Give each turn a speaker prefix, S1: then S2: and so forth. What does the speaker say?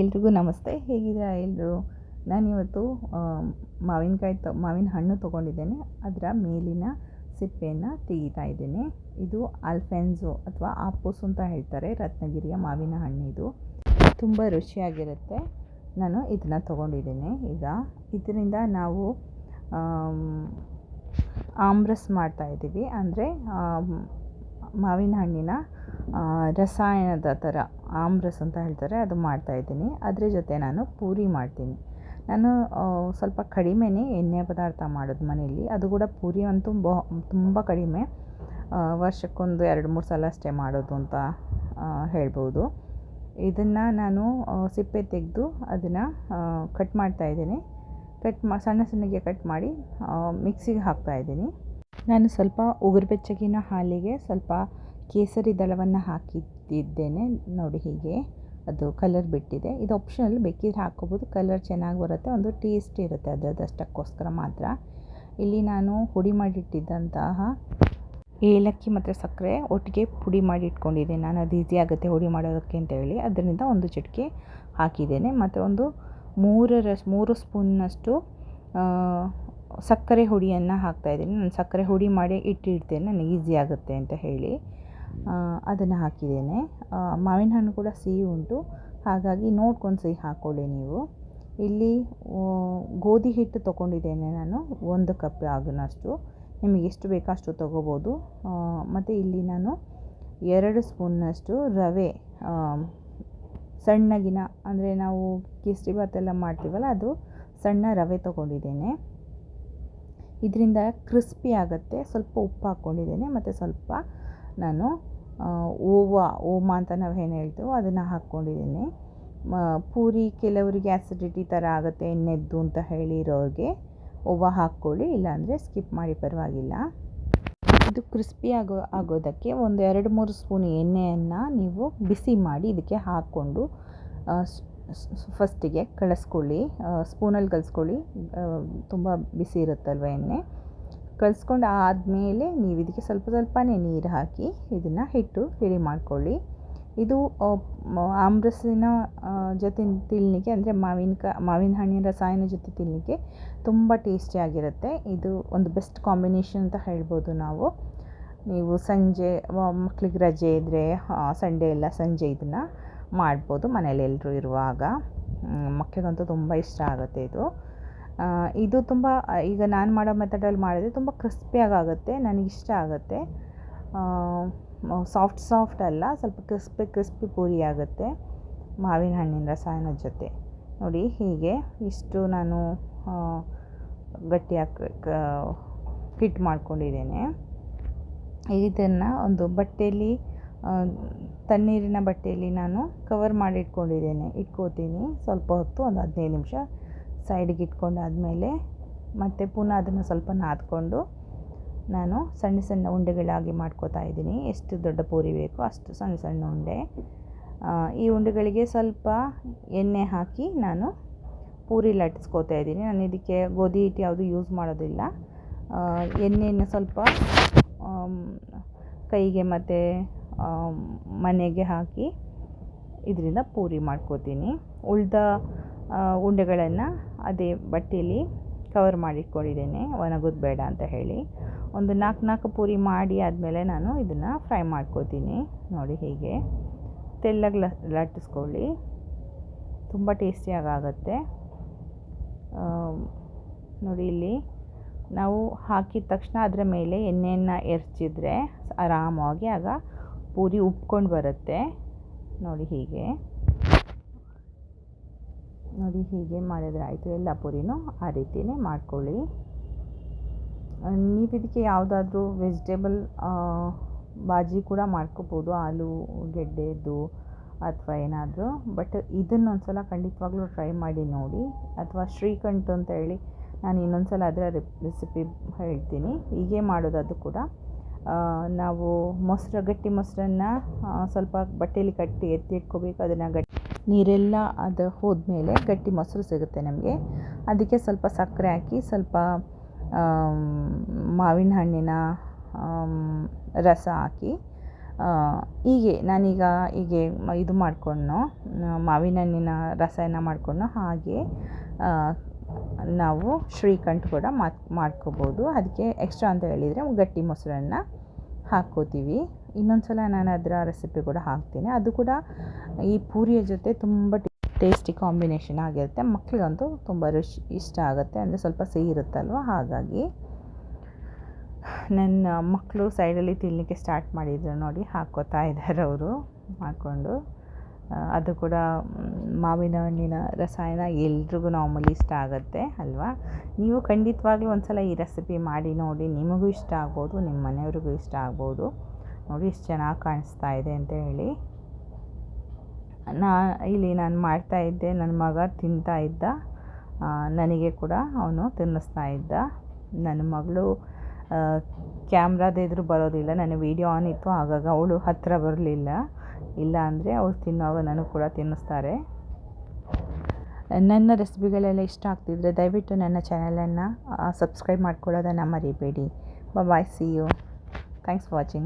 S1: ಎಲ್ರಿಗೂ ನಮಸ್ತೆ. ಹೇಗಿದ್ದೀರಾ ಎಲ್ಲರೂ ನಾನಿವತ್ತು ಮಾವಿನಕಾಯಿ ತ, ಮಾವಿನ ಹಣ್ಣು ತೊಗೊಂಡಿದ್ದೇನೆ. ಅದರ ಮೇಲಿನ ಸಿಪ್ಪೆಯನ್ನು ತೆಗಿತಾ ಇದ್ದೇನೆ. ಇದು ಅಲ್ಫೆನ್ಸೋ ಅಥವಾ ಆಪೂಸ್ ಅಂತ ಹೇಳ್ತಾರೆ, ರತ್ನಗಿರಿಯ ಮಾವಿನ ಹಣ್ಣು ಇದು. ತುಂಬ ರುಚಿಯಾಗಿರುತ್ತೆ. ನಾನು ಇದನ್ನು ತೊಗೊಂಡಿದ್ದೇನೆ. ಈಗ ಇದರಿಂದ ನಾವು ಆಮ್ರಸ್ ಮಾಡ್ತಾ ಇದ್ದೀವಿ. ಅಂದರೆ ಮಾವಿನ ಹಣ್ಣಿನ ರಸಾಯನದ ಥರ ಆಮ್ರಸ್ ಅಂತ ಹೇಳ್ತಾರೆ, ಅದು ಮಾಡ್ತಾಯಿದ್ದೀನಿ ಅದರ ಜೊತೆ ನಾನು ಪೂರಿ ಮಾಡ್ತೀನಿ. ನಾನು ಸ್ವಲ್ಪ ಕಡಿಮೆನೇ ಎಣ್ಣೆ ಪದಾರ್ಥ ಮಾಡೋದು ಮನೆಯಲ್ಲಿ. ಅದು ಕೂಡ ಪೂರಿ ಅಂತೂ ಬ, ತುಂಬ ಕಡಿಮೆ. ವರ್ಷಕ್ಕೊಂದು ಎರಡು, ಮೂರು ಸಲ ಅಷ್ಟೇ ಮಾಡೋದು ಅಂತ ಹೇಳ್ಬೋದು. ಇದನ್ನು ನಾನು ಸಿಪ್ಪೆ ತೆಗೆದು ಅದನ್ನು ಕಟ್ ಮಾಡ್ತಾ ಇದ್ದೀನಿ. ಕಟ್ ಮಾ, ಸಣ್ಣ ಸಣ್ಣಗೆ ಕಟ್ ಮಾಡಿ ಮಿಕ್ಸಿಗೆ ಹಾಕ್ತಾ ಇದ್ದೀನಿ. ನಾನು ಸ್ವಲ್ಪ ಉಗುರು ಬೆಚ್ಚಗಿನ ಹಾಲಿಗೆ ಸ್ವಲ್ಪ ಕೇಸರಿ ದಳವನ್ನು ಹಾಕಿದ್ದೇನೆ ನೋಡಿ ಹೀಗೆ ಅದು ಕಲರ್ ಬಿಟ್ಟಿದೆ. ಇದು ಆಪ್ಷನಲ್ ಬೇಕಿದ್ರೆ ಹಾಕ್ಕೋಬೋದು. ಕಲರ್ ಚೆನ್ನಾಗಿ ಬರುತ್ತೆ. ಒಂದು ಟೇಸ್ಟ್ ಇರುತ್ತೆ ಅದರದಷ್ಟಕ್ಕೋಸ್ಕರ ಮಾತ್ರ. ಇಲ್ಲಿ ನಾನು ಹುಡಿ ಮಾಡಿಟ್ಟಿದ್ದಂತಹ ಏಲಕ್ಕಿ ಮತ್ತು ಸಕ್ಕರೆ ಒಟ್ಟಿಗೆ ಪುಡಿ ಮಾಡಿ ಇಟ್ಕೊಂಡಿದ್ದೆ ನಾನು ಅದು ಈಸಿ ಆಗುತ್ತೆ ಹುಡಿ ಮಾಡೋದಕ್ಕೆ ಅಂತ ಹೇಳಿ. ಅದರಿಂದ ಒಂದು ಚಿಟಿಕೆ ಹಾಕಿದ್ದೇನೆ. ಮತ್ತು ಒಂದು ಮೂರರ ಮೂರು ಸ್ಪೂನ್ನಷ್ಟು ಸಕ್ಕರೆ ಹುಡಿಯನ್ನು ಹಾಕ್ತಾಯಿದ್ದೀನಿ ನಾನು ಸಕ್ಕರೆ ಹುಡಿ ಮಾಡಿ ಇಟ್ಟಿರ್ತೇನೆ ನನಗೆ ಈಸಿ ಆಗುತ್ತೆ ಅಂತ ಹೇಳಿ ಅದನ್ನು ಹಾಕಿದ್ದೇನೆ. ಮಾವಿನ ಹಣ್ಣು ಕೂಡ ಸಿಹಿ ಉಂಟು. ಹಾಗಾಗಿ ನೋಡ್ಕೊಂಡು ಸಿಹಿ ಹಾಕ್ಕೊಳ್ಳಿ ನೀವು. ಇಲ್ಲಿ ಗೋಧಿ ಹಿಟ್ಟು ತೊಗೊಂಡಿದ್ದೇನೆ ನಾನು. ಒಂದು ಕಪ್ ಆಗೋನಷ್ಟು. ನಿಮಗೆ ಎಷ್ಟು ಬೇಕೋ ಅಷ್ಟು ತೊಗೋಬೋದು. ಮತ್ತು ಇಲ್ಲಿ ನಾನು ಎರಡು ಸ್ಪೂನ್ನಷ್ಟು ರವೆ ಸಣ್ಣಗಿನ ಅಂದರೆ ನಾವು ಕೇಸರಿಬಾತ್ ಎಲ್ಲ ಮಾಡ್ತೀವಲ್ಲ, ಅದು ಸಣ್ಣ ರವೆ ತೊಗೊಂಡಿದ್ದೇನೆ. ಇದರಿಂದ ಕ್ರಿಸ್ಪಿ ಆಗುತ್ತೆ. ಸ್ವಲ್ಪ ಉಪ್ಪು ಹಾಕ್ಕೊಂಡಿದ್ದೇನೆ. ಮತ್ತು ಸ್ವಲ್ಪ ನಾನು ಓವ, ಓಮ ಅಂತ ನಾವು ಏನು ಹೇಳ್ತೇವೋ ಅದನ್ನು ಹಾಕ್ಕೊಂಡಿದ್ದೀನಿ. ಪೂರಿ ಕೆಲವರಿಗೆ ಆ್ಯಸಿಡಿಟಿ ಥರ ಆಗುತ್ತೆ, ಎಣ್ಣೆದ್ದು ಅಂತ ಹೇಳಿರೋರಿಗೆ ಓವ ಹಾಕ್ಕೊಳ್ಳಿ. ಇಲ್ಲಾಂದರೆ ಸ್ಕಿಪ್ ಮಾಡಿ ಪರವಾಗಿಲ್ಲ. ಇದು ಕ್ರಿಸ್ಪಿ ಆಗೋ, ಆಗೋದಕ್ಕೆ ಒಂದು ಎರಡು ಮೂರು ಸ್ಪೂನ್ ಎಣ್ಣೆಯನ್ನು ನೀವು ಬಿಸಿ ಮಾಡಿ ಇದಕ್ಕೆ ಹಾಕ್ಕೊಂಡು ಫಸ್ಟಿಗೆ ಕಳಿಸ್ಕೊಳ್ಳಿ ಸ್ಪೂನಲ್ಲಿ ಕಲಿಸ್ಕೊಳ್ಳಿ ತುಂಬ ಬಿಸಿ ಇರುತ್ತಲ್ವ ಎಣ್ಣೆ. ಕಲಿಸ್ಕೊಂಡು ಆದಮೇಲೆ ನೀವು ಇದಕ್ಕೆ ಸ್ವಲ್ಪ ಸ್ವಲ್ಪನೇ ನೀರು ಹಾಕಿ ಇದನ್ನು ಹಿಟ್ಟು ರೆಡಿ ಮಾಡ್ಕೊಳ್ಳಿ. ಇದು ಆಮ್ರಸಿನ ಜೊತೆ ತಿನ್ನಲಿಕ್ಕೆ, ಅಂದರೆ ಮಾವಿನಕಾಯಿ ಮಾವಿನ ಹಣ್ಣಿನ ರಸಾಯನ ಜೊತೆ ತಿನ್ನಲಿಕ್ಕೆ ತುಂಬ ಟೇಸ್ಟಿಯಾಗಿರುತ್ತೆ ಇದು ಒಂದು ಬೆಸ್ಟ್ ಕಾಂಬಿನೇಷನ್ ಅಂತ ಹೇಳ್ಬೋದು ನಾವು. ನೀವು ಸಂಜೆ ಮಕ್ಳಿಗೆ ರಜೆ ಇದ್ದರೆ ಸಂಡೇ ಎಲ್ಲ ಸಂಜೆ ಇದನ್ನು ಮಾಡ್ಬೋದು ಮನೇಲಿ ಎಲ್ಲರೂ ಇರುವಾಗ. ಮಕ್ಕಳಿಗಂತೂ ತುಂಬ ಇಷ್ಟ ಆಗುತ್ತೆ ಇದು. ಇದು ತುಂಬ, ಈಗ ನಾನು ಮಾಡೋ ಮೆಥಡಲ್ಲಿ ಮಾಡಿದ್ರೆ ತುಂಬ ಕ್ರಿಸ್ಪಿಯಾಗಿ ಆಗುತ್ತೆ ನನಗಿಷ್ಟ ಆಗುತ್ತೆ. ಸಾಫ್ಟ್ ಸಾಫ್ಟ್ ಅಲ್ಲ, ಸ್ವಲ್ಪ ಕ್ರಿಸ್ಪಿ ಕ್ರಿಸ್ಪಿ ಪೂರಿ ಆಗುತ್ತೆ, ಮಾವಿನ ಹಣ್ಣಿನ ರಸಾಯನ ಜೊತೆ. ನೋಡಿ, ಹೀಗೆ ಇಷ್ಟು ನಾನು ಗಟ್ಟಿಯಾಗಿ ಹಿಟ್ಟು ಮಾಡ್ಕೊಂಡಿದ್ದೇನೆ. ಇದನ್ನು ಒಂದು ಬಟ್ಟೆಯಲ್ಲಿ ತಣ್ಣೀರಿನ ಬಟ್ಟೆಯಲ್ಲಿ ನಾನು ಕವರ್ ಮಾಡಿ ಇಟ್ಕೊಂಡಿದ್ದೇನೆ ಇಟ್ಕೋತೀನಿ. ಸ್ವಲ್ಪ ಹೊತ್ತು, ಒಂದು ಹದಿನೈದು ನಿಮಿಷ ಸೈಡಿಗೆ ಇಟ್ಕೊಂಡಾದಮೇಲೆ ಮತ್ತೆ ಪುನಃ ಅದನ್ನು ಸ್ವಲ್ಪ ನಾದ್ಕೊಂಡು ನಾನು ಸಣ್ಣ ಸಣ್ಣ ಉಂಡೆಗಳಾಗಿ ಮಾಡ್ಕೋತಾ ಇದ್ದೀನಿ. ಎಷ್ಟು ದೊಡ್ಡ ಪೂರಿ ಬೇಕೋ ಅಷ್ಟು ಸಣ್ಣ ಸಣ್ಣ ಉಂಡೆ. ಈ ಉಂಡೆಗಳಿಗೆ ಸ್ವಲ್ಪ ಎಣ್ಣೆ ಹಾಕಿ ನಾನು ಪೂರಿ ಲಟ್ಟಿಸ್ಕೋತಾ ಇದ್ದೀನಿ. ನಾನು ಇದಕ್ಕೆ ಗೋಧಿ ಹಿಟ್ಟು ಯಾವುದು ಯೂಸ್ ಮಾಡೋದಿಲ್ಲ. ಎಣ್ಣೆಯನ್ನು ಸ್ವಲ್ಪ ಕೈಗೆ ಮತ್ತು ಮನೆಗೆ ಹಾಕಿ ಇದರಿಂದ ಪೂರಿ ಮಾಡ್ಕೋತೀನಿ. ಉಳಿದ ಉಂಡೆಗಳನ್ನು ಅದೇ ಬಟ್ಟೆಯಲ್ಲಿ ಕವರ್ ಮಾಡಿಟ್ಕೊಂಡಿದ್ದೇನೆ. ಒಣಗೋದು ಬೇಡ ಅಂತ ಹೇಳಿ. ಒಂದು ನಾಲ್ಕು ನಾಲ್ಕು ಪೂರಿ ಮಾಡಿ ಆದಮೇಲೆ ನಾನು ಇದನ್ನು ಫ್ರೈ ಮಾಡ್ಕೋತೀನಿ. ನೋಡಿ ಹೀಗೆ. ತೆಳ್ಳಗೆ ಲಟ್ಟಿಸ್ಕೊಳ್ಳಿ. ತುಂಬ ಟೇಸ್ಟಿಯಾಗಿ ಆಗುತ್ತೆ ನೋಡಿ ಇಲ್ಲಿ ನಾವು ಹಾಕಿದ ತಕ್ಷಣ ಅದರ ಮೇಲೆ ಎಣ್ಣೆಯನ್ನು ಎರಚಿದ್ರೆ ಆರಾಮಾಗಿ ಆಗ ಪೂರಿ ಉಬ್ಕೊಂಡು ಬರುತ್ತೆ. ನೋಡಿ ಹೀಗೆ. ನೋಡಿ ಹೀಗೆ ಮಾಡಿದರೆ ಆಯಿತು ಎಲ್ಲ ಪೂರಿನೂ ಆ ರೀತಿಯೇ ಮಾಡ್ಕೊಳ್ಳಿ. ನೀವು ಇದಕ್ಕೆ ಯಾವುದಾದ್ರೂ ವೆಜಿಟೇಬಲ್ ಬಾಜಿ ಕೂಡ ಮಾಡ್ಕೋಬೋದು, ಆಲೂ, ಗೆಡ್ಡೆದು ಅಥವಾ ಏನಾದರೂ. ಬಟ್ ಇದನ್ನು ಒಂದು ಸಲ ಖಂಡಿತವಾಗ್ಲೂ ಟ್ರೈ ಮಾಡಿ ನೋಡಿ. ಅಥವಾ ಶ್ರೀಕಂಠ ಅಂತ ಹೇಳಿ ನಾನು ಇನ್ನೊಂದು ಸಲ ಅದರ ರೆಸಿಪಿ ಹೇಳ್ತೀನಿ. ಹೀಗೆ ಮಾಡೋದು ಅದು ಕೂಡ ನಾವು ಮೊಸರು, ಗಟ್ಟಿ ಮೊಸರನ್ನು ಸ್ವಲ್ಪ ಬಟ್ಟೆಯಲ್ಲಿ ಕಟ್ಟಿ ಎತ್ತಿ ಇಟ್ಕೋಬೇಕು. ಅದನ್ನು ಗಟ್ಟಿ ನೀರೆಲ್ಲ ಅದು ಹೋದ್ಮೇಲೆ ಗಟ್ಟಿ ಮೊಸರು ಸಿಗುತ್ತೆ ನಮಗೆ. ಅದಕ್ಕೆ ಸ್ವಲ್ಪ ಸಕ್ಕರೆ ಹಾಕಿ ಸ್ವಲ್ಪ ಮಾವಿನ ಹಣ್ಣಿನ ರಸ ಹಾಕಿ ಹೀಗೆ ನಾನೀಗ ಹೀಗೆ ಇದು ಮಾಡಿಕೊಂಡು ಮಾವಿನ ಹಣ್ಣಿನ ರಸನ ಮಾಡಿಕೊಂಡು ಹಾಗೆ ನಾವು ಶ್ರೀಕಂಠ ಕೂಡ ಮಾತ್, ಮಾಡ್ಕೋಬೋದು. ಅದಕ್ಕೆ ಎಕ್ಸ್ಟ್ರಾ ಅಂತ ಹೇಳಿದರೆ ಗಟ್ಟಿ ಮೊಸರನ್ನ ಹಾಕ್ಕೋತೀವಿ. ಇನ್ನೊಂದು ಸಲ ನಾನು ಅದರ ರೆಸಿಪಿ ಕೂಡ ಹಾಕ್ತೀನಿ. ಅದು ಕೂಡ ಈ ಪೂರಿಯ ಜೊತೆ ತುಂಬ ಟೇಸ್ಟಿ ಕಾಂಬಿನೇಷನ್ ಆಗಿರುತ್ತೆ. ಮಕ್ಕಳಿಗಂತೂ ತುಂಬ ರುಚಿ, ಇಷ್ಟ ಆಗುತ್ತೆ. ಅಂದರೆ ಸ್ವಲ್ಪ ಸಿಹಿ ಇರುತ್ತಲ್ವ? ಹಾಗಾಗಿ ನನ್ನ ಮಕ್ಕಳು ಸೈಡಲ್ಲಿ ತಿನ್ನಲಿಕ್ಕೆ ಸ್ಟಾರ್ಟ್ ಮಾಡಿದ್ರು ನೋಡಿ, ಹಾಕ್ಕೋತಾ ಇದ್ದಾರೆ ಅವರು. ಹಾಕ್ಕೊಂಡು ಅದು ಕೂಡ ಮಾವಿನ ಹಣ್ಣಿನ ರಸಾಯನ ಎಲ್ರಿಗೂ ನಾರ್ಮಲಿ ಇಷ್ಟ ಆಗುತ್ತೆ, ಅಲ್ವಾ? ನೀವು ಖಂಡಿತವಾಗ್ಲೂ ಒಂದು ಸಲ ಈ ರೆಸಿಪಿ ಮಾಡಿ ನೋಡಿ, ನಿಮಗೂ ಇಷ್ಟ ಆಗ್ಬೋದು, ನಿಮ್ಮ ಮನೆಯವ್ರಿಗೂ ಇಷ್ಟ ಆಗ್ಬೋದು. ನೋಡಿ ಇಷ್ಟು ಚೆನ್ನಾಗಿ ಕಾಣಿಸ್ತಾ ಇದೆ ಅಂತ ಹೇಳಿ. ನಾ, ಇಲ್ಲಿ ನಾನು ಮಾಡ್ತಾ ಇದ್ದೆ ನನ್ನ ಮಗ ತಿಂತಾ ಇದ್ದ. ನನಗೆ ಕೂಡ ಅವನು ತಿನ್ನಿಸ್ತಾ ಇದ್ದ. ನನ್ನ ಮಗಳು ಕ್ಯಾಮ್ರಾದ ಎದುರು ಬರೋದಿಲ್ಲ, ನನ್ನ ವೀಡಿಯೋ ಆನ್ ಇತ್ತು, ಆಗಾಗ ಅವಳು ಹತ್ತಿರ ಬರಲಿಲ್ಲ. ಇಲ್ಲ ಅಂದರೆ ಅವ್ರು ತಿನ್ನುವಾಗ ನನಗೆ ಕೂಡ ತಿನ್ನಿಸ್ತಾರೆ. ನನ್ನ ರೆಸಿಪಿಗಳೆಲ್ಲ ಇಷ್ಟ ಆಗ್ತಿದ್ರೆ ದಯವಿಟ್ಟು ನನ್ನ ಚಾನಲನ್ನು ಸಬ್ಸ್ಕ್ರೈಬ್ ಮಾಡ್ಕೊಳ್ಳೋದನ್ನು ಮರಿಬೇಡಿ. Bye see you thanks for watching